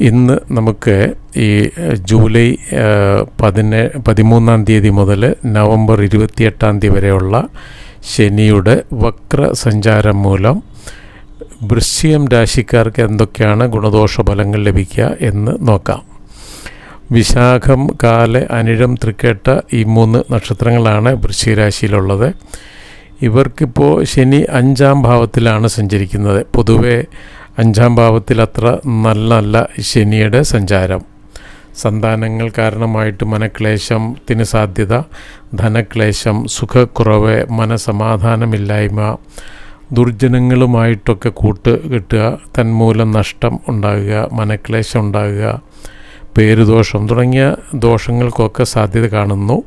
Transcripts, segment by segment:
ഇന്ന് നമുക്ക് ഈ ജൂലൈ പതിനേ പതിമൂന്നാം തീയതി മുതൽ നവംബർ ഇരുപത്തിയെട്ടാം തീയതി വരെയുള്ള ശനിയുടെ വക്ര സഞ്ചാരം മൂലം വൃശ്ചികം രാശിക്കാർക്ക് എന്തൊക്കെയാണ് ഗുണദോഷ ഫലങ്ങൾ ലഭിക്കുക എന്ന് നോക്കാം. വിശാഖം കാല അനിഴം തൃക്കേട്ട ഈ മൂന്ന് നക്ഷത്രങ്ങളാണ് വൃശ്ചിക രാശിയിലുള്ളത്. ഇവർക്കിപ്പോൾ ശനി അഞ്ചാം ഭാവത്തിലാണ് സഞ്ചരിക്കുന്നത്. പൊതുവെ അഞ്ചാം ഭാവത്തിൽ അത്ര നല്ലല്ല ശനിയുടെ സഞ്ചാരം. സന്താനങ്ങൾ കാരണമായിട്ട് മനക്ലേശത്തിന് സാധ്യത ധനക്ലേശം സുഖക്കുറവ് മനസമാധാനമില്ലായ്മ ദുർജനങ്ങളുമായിട്ടൊക്കെ കൂട്ട് കിട്ടുക തന്മൂലം നഷ്ടം ഉണ്ടാകുക മനക്ലേശം ഉണ്ടാകുക പേരുദോഷം തുടങ്ങിയ ദോഷങ്ങൾക്കൊക്കെ സാധ്യത കാണുന്നു.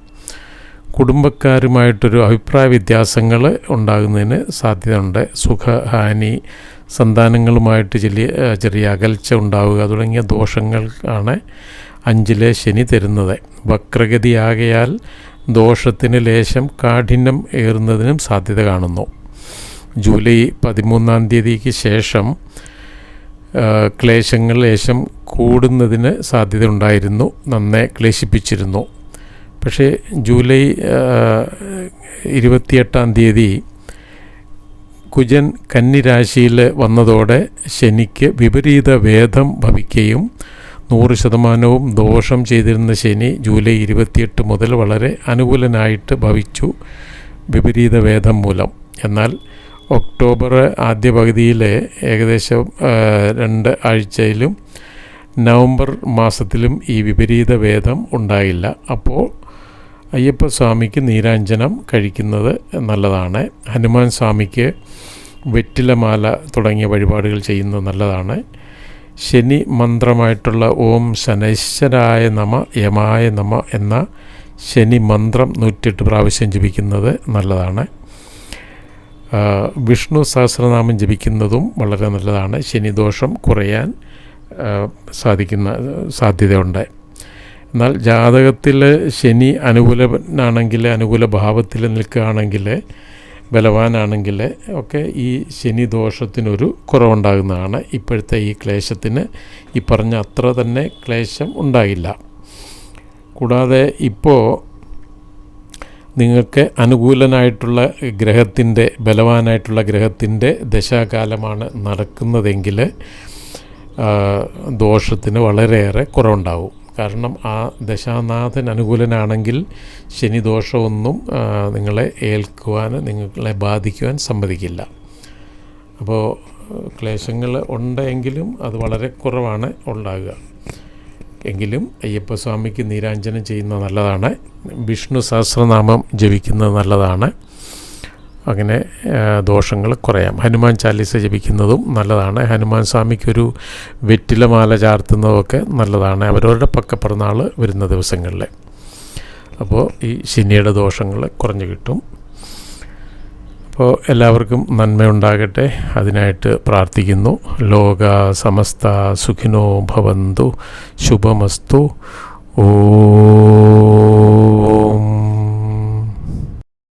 കുടുംബക്കാരുമായിട്ടൊരു അഭിപ്രായ വ്യത്യാസങ്ങൾ ഉണ്ടാകുന്നതിന് സാധ്യതയുണ്ട്. സുഖഹാനി സന്താനങ്ങളുമായിട്ട് ചെറിയ ചെറിയ അകൽച്ച ഉണ്ടാവുക തുടങ്ങിയ ദോഷങ്ങൾ ആണ് അഞ്ചിലെ ശനി തരുന്നത്. വക്രഗതിയാകയാൽ ദോഷത്തിന് ലേശം കാഠിന്യം ഏറുന്നതിനും സാധ്യത കാണുന്നു. ജൂലൈ പതിമൂന്നാം തീയതിക്ക് ശേഷം ക്ലേശങ്ങൾ ലേശം കൂടുന്നതിന് സാധ്യത ഉണ്ടായിരുന്നു. നന്നെ ക്ലേശിപ്പിച്ചിരുന്നു. പക്ഷേ ജൂലൈ ഇരുപത്തിയെട്ടാം തീയതി കുജൻ കന്നിരാശിയിൽ വന്നതോടെ ശനിക്ക് വിപരീത വേദം ഭവിക്കുകയും നൂറ് ശതമാനവും ദോഷം ചെയ്തിരുന്ന ശനി ജൂലൈ ഇരുപത്തിയെട്ട് മുതൽ വളരെ അനുകൂലനായിട്ട് ഭവിച്ചു വിപരീത വേദം മൂലം. എന്നാൽ ഒക്ടോബർ ആദ്യ പകുതിയിലെ ഏകദേശം രണ്ട് ആഴ്ചയിലും നവംബർ മാസത്തിലും ഈ വിപരീത വേദം ഉണ്ടായില്ല. അപ്പോൾ അയ്യപ്പസ്വാമിക്ക് നീരാഞ്ജനം കഴിക്കുന്നത് നല്ലതാണ്. ഹനുമാൻ സ്വാമിക്ക് വെറ്റിലമാല തുടങ്ങിയ വഴിപാടുകൾ ചെയ്യുന്നത് നല്ലതാണ്. ശനി മന്ത്രമായിട്ടുള്ള ഓം ശനൈശ്വരായ നമ യമായ നമ എന്ന ശനി മന്ത്രം നൂറ്റെട്ട് പ്രാവശ്യം ജപിക്കുന്നത് നല്ലതാണ്. വിഷ്ണു സഹസ്രനാമം ജപിക്കുന്നതും വളരെ നല്ലതാണ്. ശനിദോഷം കുറയാൻ സാധിക്കുന്ന സാധ്യതയുണ്ട്. എന്നാൽ ജാതകത്തിൽ ശനി അനുകൂലനാണെങ്കിൽ അനുകൂല ഭാവത്തിൽ നിൽക്കുകയാണെങ്കിൽ ബലവാനാണെങ്കിൽ ഒക്കെ ഈ ശനി ദോഷത്തിനൊരു കുറവുണ്ടാകുന്നതാണ് ഇപ്പോഴത്തെ ഈ ക്ലേശത്തിന്. ഈ പറഞ്ഞ അത്ര തന്നെ ക്ലേശം ഉണ്ടാകില്ല. കൂടാതെ ഇപ്പോൾ നിങ്ങൾക്ക് അനുകൂലനായിട്ടുള്ള ഗ്രഹത്തിന്റെ ബലവാനായിട്ടുള്ള ഗ്രഹത്തിന്റെ ദശാകാലമാണ് നടക്കുന്നതെങ്കിൽ ദോഷത്തിന് വളരെയേറെ കുറവുണ്ടാവും. കാരണം ആ ദശാനാഥൻ അനുകൂലനാണെങ്കിൽ ശനിദോഷമൊന്നും നിങ്ങളെ ഏൽക്കുവാൻ നിങ്ങളെ ബാധിക്കുവാൻ സമ്മതിക്കില്ല. അപ്പോൾ ക്ലേശങ്ങൾ ഉണ്ടെങ്കിലും അത് വളരെ കുറവാണ് ഉണ്ടാകുക. എങ്കിലും അയ്യപ്പസ്വാമിക്ക് നീരാഞ്ജനം ചെയ്യുന്നത് നല്ലതാണ്. വിഷ്ണു സഹസ്രനാമം ജപിക്കുന്നത് നല്ലതാണ്. അങ്ങനെ ദോഷങ്ങൾ കുറയാം. ഹനുമാൻ ചാലീസ ജപിക്കുന്നതും നല്ലതാണ്. ഹനുമാൻ സ്വാമിക്കൊരു വെറ്റിലമാല ചാർത്തുന്നതൊക്കെ നല്ലതാണ്. അവരവരുടെ പക്കപ്പിറന്നാൾ വരുന്ന ദിവസങ്ങളിൽ അപ്പോൾ ഈ ശനിയുടെ ദോഷങ്ങൾ കുറഞ്ഞു കിട്ടും. അപ്പോൾ എല്ലാവർക്കും നന്മയുണ്ടാകട്ടെ. അതിനായിട്ട് പ്രാർത്ഥിക്കുന്നു. ലോക സമസ്ത സുഖിനോ ഭവന്തു. ശുഭമസ്തു. ഓ